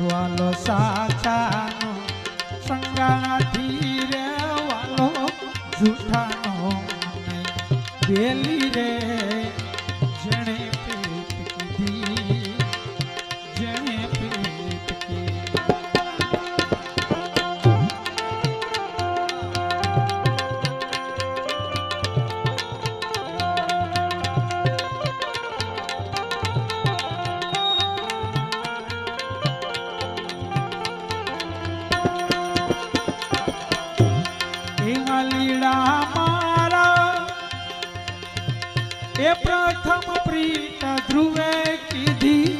વાલો સાચાનો સંગાથી રે વાલો જૂઠાનો. બેલી રે એ પ્રથમ પ્રીત ધ્રુવે કીધી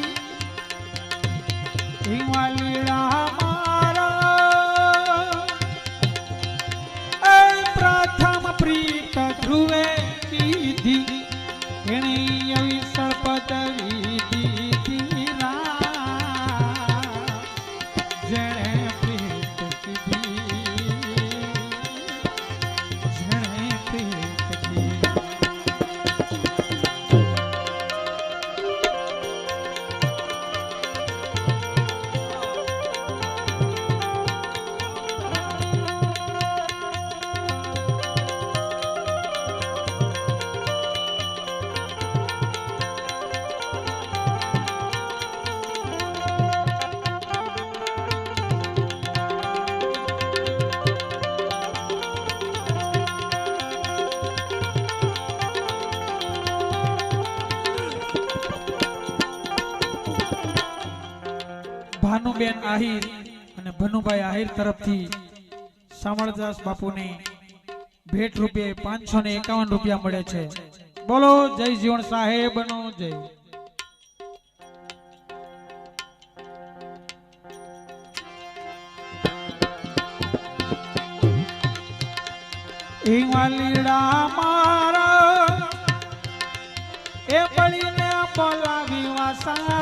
હિમાલીળા મારા. એ પ્રથમ પ્રીત ધ્રુવે કીધી એણે અવિસળ પદવી દીધી પ્રીત કીધી. ભાનુબેન આહિર અને ભનુભાઈ આહિર તરફથી સામળદાસ બાપુને ભેટ રૂપે પાંચસો ને એકાવન રૂપિયા મળે છે. બોલો, જય જીવન સાહેબ નો જય. ઈમાલીડા મારા, એ બળીને બોલાવી વાસા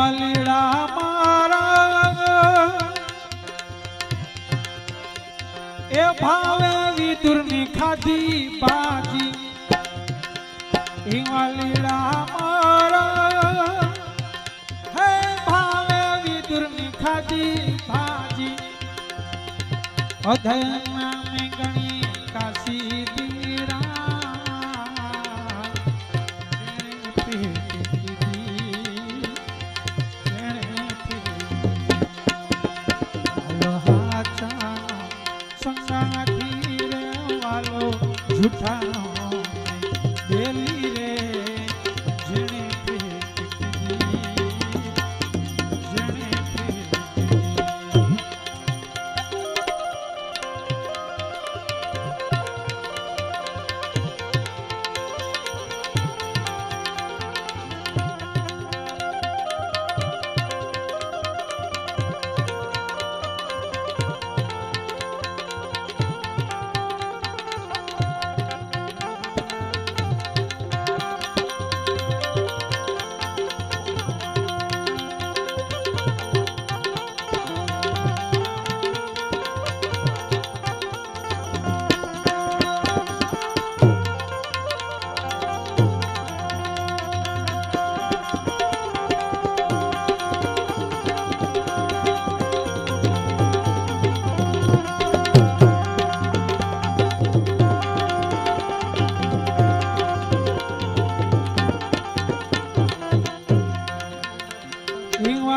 હિમાલીડા મારા. એ ભાવે વિદુરની ખાધી પાજી હિમાલીડા મારા. હે ભાવે વિદુરની ખાધી બાજી અધયના જૂઠાનો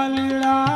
લીળા